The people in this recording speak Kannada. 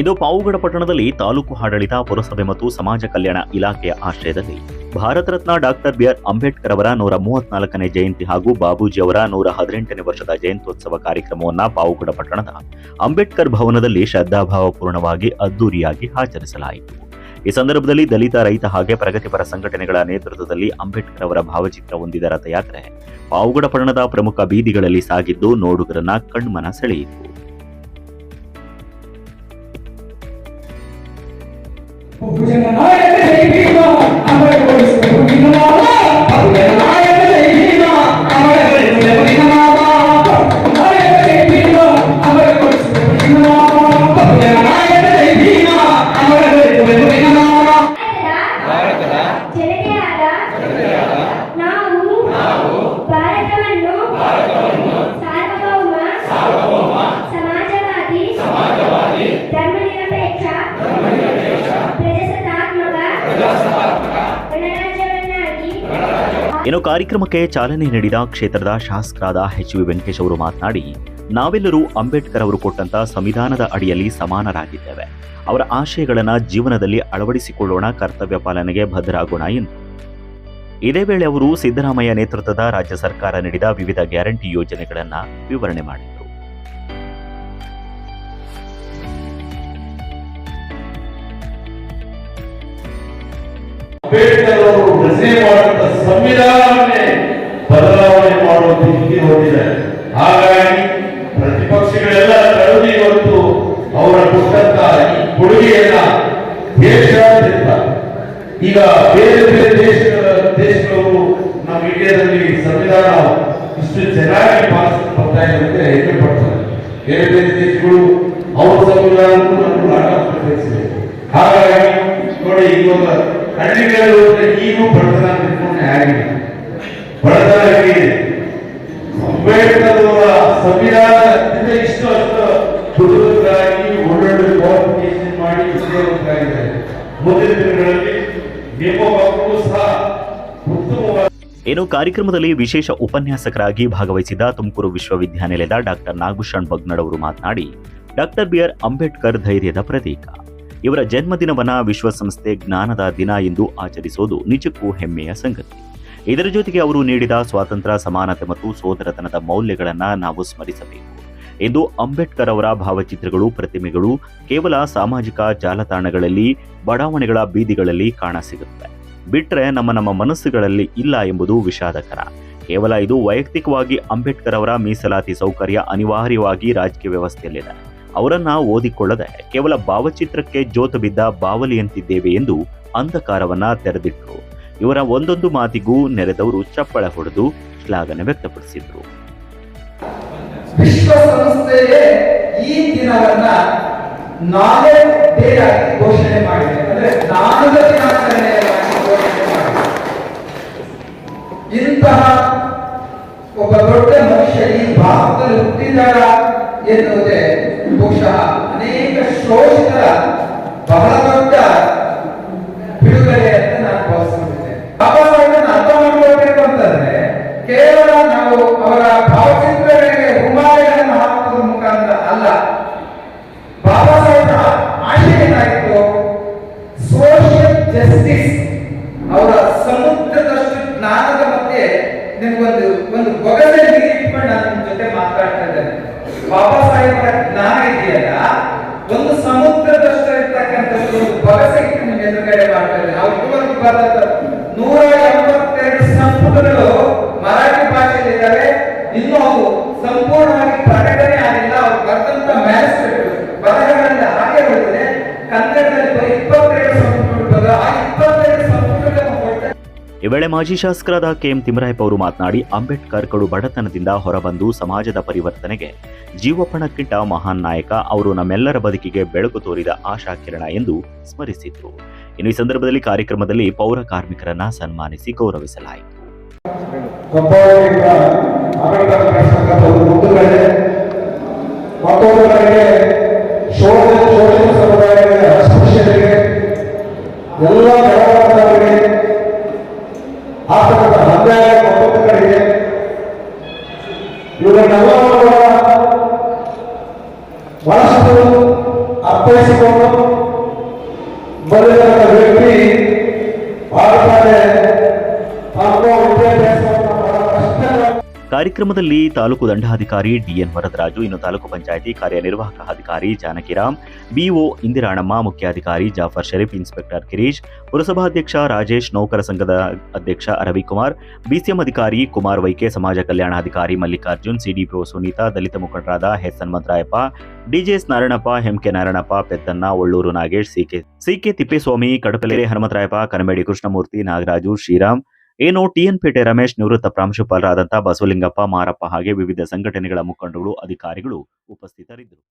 ಇಂದು ಪಾವುಗಡ ಪಟ್ಟಣದಲ್ಲಿ ತಾಲೂಕು ಆಡಳಿತ, ಪುರಸಭೆ ಮತ್ತು ಸಮಾಜ ಕಲ್ಯಾಣ ಇಲಾಖೆಯ ಆಶ್ರಯದಲ್ಲಿ Bharat Ratna doctor B R Ambedkar ಅವರ ನೂರ ಮೂವತ್ನಾಲ್ಕನೇ ಜಯಂತಿ ಹಾಗೂ ಬಾಬೂಜಿ ಅವರ ನೂರ ಹದಿನೆಂಟನೇ ವರ್ಷದ ಜಯಂತ್ಯೋತ್ಸವ ಕಾರ್ಯಕ್ರಮವನ್ನು ಪಾವುಗಡ ಪಟ್ಟಣದ ಅಂಬೇಡ್ಕರ್ ಭವನದಲ್ಲಿ ಶ್ರದ್ಧಾಭಾವಪೂರ್ಣವಾಗಿ ಅದ್ದೂರಿಯಾಗಿ ಆಚರಿಸಲಾಯಿತು. ಈ ಸಂದರ್ಭದಲ್ಲಿ ದಲಿತ, ರೈತ ಹಾಗೆ ಪ್ರಗತಿಪರ ಸಂಘಟನೆಗಳ ನೇತೃತ್ವದಲ್ಲಿ ಅಂಬೇಡ್ಕರ್ ಅವರ ಭಾವಚಿತ್ರ ಹೊಂದಿದ ರಥಯಾತ್ರೆ ಪಾವುಗಡ ಪಟ್ಟಣದ ಪ್ರಮುಖ ಬೀದಿಗಳಲ್ಲಿ ಸಾಗಿದ್ದು ನೋಡುಗರನ್ನ ಕಣ್ಮನ ಸೆಳೆಯಿತು. పూజ ಇನ್ನು ಕಾರ್ಯಕ್ರಮಕ್ಕೆ ಚಾಲನೆ ನೀಡಿದ ಕ್ಷೇತ್ರದ ಶಾಸಕರಾದ ಎಚ್ ವಿ ವೆಂಕಟೇಶ್ ಅವರು ಮಾತನಾಡಿ, ನಾವೆಲ್ಲರೂ ಅಂಬೇಡ್ಕರ್ ಅವರು ಕೊಟ್ಟಂತ ಸಂವಿಧಾನದ ಅಡಿಯಲ್ಲಿ ಸಮಾನರಾಗಿದ್ದೇವೆ. ಅವರ ಆಶಯಗಳನ್ನು ಜೀವನದಲ್ಲಿ ಅಳವಡಿಸಿಕೊಳ್ಳೋಣ, ಕರ್ತವ್ಯ ಪಾಲನೆಗೆ ಭದ್ರಾಗೋಣ ಎಂದು. ಇದೇ ವೇಳೆ ಅವರು ಸಿದ್ದರಾಮಯ್ಯ ನೇತೃತ್ವದ ರಾಜ್ಯ ಸರ್ಕಾರ ನೀಡಿದ ವಿವಿಧ ಗ್ಯಾರಂಟಿ ಯೋಜನೆಗಳನ್ನ ವಿವರಣೆ ಮಾಡಿದರು. ಹೋಗಿದ್ದಾರೆ ಹಾಗಾಗಿ ಪ್ರತಿಪಕ್ಷಗಳೆಲ್ಲ ಕಳೆದು ಇವತ್ತು ಅವರ ಕೊಟ್ಟಂತ ಕೊಡುಗೆಯನ್ನ ದೇಶಾದ್ಯಂತ ಈಗ ಬೇರೆ ಬೇರೆ ದೇಶಗಳ ದೇಶಗಳು ನಮ್ಮ ಇಂಡಿಯಾದಲ್ಲಿ ಸಂವಿಧಾನ ಇಷ್ಟು ಚೆನ್ನಾಗಿ ಪಾಸ್ ಬರ್ತಾ ಇದೆ ಅಂತ ಹೆಮ್ಮೆ ಪಡ್ತಾರೆ. ಬೇರೆ ಬೇರೆ ದೇಶಗಳು ಅವರ ಸಂವಿಧಾನ ಪ್ರಕಟಿಸಿದೆ ಹಾಗಾಗಿ ನೋಡಿ, ಇವಾಗ ಹಳ್ಳಿಗಳಲ್ಲಿ ಈಗೂ ಬಡತನ ಆಗಿದೆ. ಬಡತನ ಆಗಿದೆ ಅಂಬೇಡ್ಕರ್ ಇಷ್ಟು ಅಷ್ಟು ಮಾಡಿ ಮುಂದಿನ ದಿನಗಳಲ್ಲಿ ಸಹ ಇನ್ನು ಕಾರ್ಯಕ್ರಮದಲ್ಲಿ ವಿಶೇಷ ಉಪನ್ಯಾಸಕರಾಗಿ ಭಾಗವಹಿಸಿದ ತುಮಕೂರು ವಿಶ್ವವಿದ್ಯಾನಿಲಯದ ಡಾಕ್ಟರ್ ನಾಗಭೂಷಣ್ ಬಗ್ನಡ್ ಅವರು ಮಾತನಾಡಿ, ಡಾಕ್ಟರ್ ಬಿಆರ್ ಅಂಬೇಡ್ಕರ್ ಧೈರ್ಯದ ಪ್ರತೀಕ. ಇವರ ಜನ್ಮದಿನವನ್ನ ವಿಶ್ವಸಂಸ್ಥೆ ಜ್ಞಾನದ ದಿನ ಎಂದು ಆಚರಿಸೋದು ನಿಜಕ್ಕೂ ಹೆಮ್ಮೆಯ ಸಂಗತಿ. ಇದರ ಜೊತೆಗೆ ಅವರು ನೀಡಿದ ಸ್ವಾತಂತ್ರ್ಯ, ಸಮಾನತೆ ಮತ್ತು ಸೋದರತನದ ಮೌಲ್ಯಗಳನ್ನು ನಾವು ಸ್ಮರಿಸಬೇಕು. ಎಂದು ಅಂಬೇಡ್ಕರ್ ಅವರ ಭಾವಚಿತ್ರಗಳು, ಪ್ರತಿಮೆಗಳು ಕೇವಲ ಸಾಮಾಜಿಕ ಜಾಲತಾಣಗಳಲ್ಲಿ, ಬಡಾವಣೆಗಳ ಬೀದಿಗಳಲ್ಲಿ ಕಾಣಸಿಗುತ್ತವೆ ಬಿಟ್ರೆ ನಮ್ಮ ನಮ್ಮ ಮನಸ್ಸುಗಳಲ್ಲಿ ಇಲ್ಲ ಎಂಬುದು ವಿಷಾದಕರ. ಕೇವಲ ಇದು ವೈಯಕ್ತಿಕವಾಗಿ ಅಂಬೇಡ್ಕರ್ ಅವರ ಮೀಸಲಾತಿ ಸೌಕರ್ಯ ಅನಿವಾರ್ಯವಾಗಿ ರಾಜಕೀಯ ವ್ಯವಸ್ಥೆಯಲ್ಲಿದೆ. ಅವರನ್ನ ಓದಿಕೊಳ್ಳದೆ ಕೇವಲ ಭಾವಚಿತ್ರಕ್ಕೆ ಜೋತು ಬಿದ್ದ ಬಾವಲಿಯಂತಿದ್ದೇವೆ ಎಂದು ಅಂಧಕಾರವನ್ನ ತೆರೆದಿಟ್ಟರು ಇವರ ಒಂದೊಂದು ಮಾತಿಗೂ ನೆರೆದವರು ಚಪ್ಪಳ ಹೊಡೆದು ಶ್ಲಾಘನೆ ವ್ಯಕ್ತಪಡಿಸಿದರು. ಒಬ್ಬ ದೊಡ್ಡ ಮನುಷ್ಯ ಈ ಭಾರತದಲ್ಲಿ ಹುಟ್ಟಿದಾರ ಎನ್ನುವುದೇ ಬಹುಶಃ ಅನೇಕ ಶೋಷಿತರ ಒಂದು ಬೊಗಸೆ ಇಟ್ಕೊಂಡು ನಾನು ನಿಮ್ ಜೊತೆ ಮಾತಾಡ್ತಾ ಇದ್ದೇನೆ ಬಾಬಾ ಸಾಹೇಬರ ಜ್ಞಾನ ಇದೆಯಲ್ಲ, ಒಂದು ಸಮುದ್ರದಷ್ಟು ಇರ್ತಕ್ಕಂಥದ್ದು ಒಂದು ಬೊಗಸೆ ಇಟ್ಟು ನಿಮ್ ಎದುರುಗಡೆ ಮಾಡ್ತಾ ಇದ್ದೇನೆ ಅವ್ರಿಗೂ ಬರೆದ ವೇಳೆ ಮಾಜಿ ಶಾಸಕರಾದ ಕೆಎಂ ತಿಮ್ಮರಾಯಪ್ಪ ಅವರು ಮಾತನಾಡಿ, ಅಂಬೇಡ್ಕರ್ ಕಡು ಬಡತನದಿಂದ ಹೊರಬಂದು ಸಮಾಜದ ಪರಿವರ್ತನೆಗೆ ಜೀವಪಣಕ್ಕಿಟ್ಟ ಮಹಾನ್ ನಾಯಕ, ಅವರು ನಮ್ಮೆಲ್ಲರ ಬದುಕಿಗೆ ಬೆಳಕು ತೋರಿದ ಆಶಾ ಕಿರಣ ಎಂದು ಸ್ಮರಿಸಿದರು. ಇನ್ನು ಈ ಸಂದರ್ಭದಲ್ಲಿ ಕಾರ್ಯಕ್ರಮದಲ್ಲಿ ಪೌರ ಕಾರ್ಮಿಕರನ್ನ ಸನ್ಮಾನಿಸಿ ಗೌರವಿಸಲಾಯಿತು. ಕಂಪೌಂಡಿಂದ ಬೆಳವಣಿಗೆ ಆಗ್ತಕ್ಕಂಥ ಒಂಬತ್ತು ಕಡೆ ಇದೆ ಇವರನ್ನೆಲ್ಲ ಬಹಳಷ್ಟು ಅರ್ಥೈಸಿಕೊಂಡು ಕಾರ್ಯಕ್ರಮದಲ್ಲಿ ತಾಲೂಕು ದಂಡಾಧಿಕಾರಿ ಡಿಎನ್ ವರದರಾಜು, ಇನ್ನು ತಾಲೂಕು ಪಂಚಾಯಿತಿ ಕಾರ್ಯನಿರ್ವಾಹಕ ಅಧಿಕಾರಿ ಜಾನಕಿರಾಮ್, ಬಿಒ ಇಂದಿರಾಣಮ್ಮ, ಮುಖ್ಯಾಧಿಕಾರಿ ಜಾಫರ್ ಶರೀಫ್, ಇನ್ಸ್ಪೆಕ್ಟರ್ ಗಿರೀಶ್, ಪುರಸಭಾಧ್ಯಕ್ಷ ರಾಜೇಶ್, ನೌಕರ ಸಂಘದ ಅಧ್ಯಕ್ಷ ರವಿಕುಮಾರ್ ಬಿಸಿಎಂ ಅಧಿಕಾರಿ ಕುಮಾರ್ ವೈಕೆ, ಸಮಾಜ ಕಲ್ಯಾಣಾಧಿಕಾರಿ ಮಲ್ಲಿಕಾರ್ಜುನ್ ಸಿಡಿಪಿಒ ಸುನೀತಾ, ದಲಿತ ಮುಖಂಡರಾದ S Hanumantharayappa DJS Narayanappa MK Narayanappa Peddanna Ollur Nagesh CK CK Thippeswamy, Kadapalere Hanumantharayappa, Kanabedi Krishnamurthy, Nagaraju, Sriram ಏನು ಟಿಎನ್ಪೇಟೆ ರಮೇಶ್ ನಿವೃತ್ತ ಪ್ರಾಂಶುಪಾಲರಾದಂತಹ ಬಸವಲಿಂಗಪ್ಪ ಮಾರಪ್ಪ ಹಾಗೆ ವಿವಿಧ ಸಂಘಟನೆಗಳ ಮುಖಂಡರು ಅಧಿಕಾರಿಗಳು ಉಪಸ್ಥಿತರಿದ್ದರು.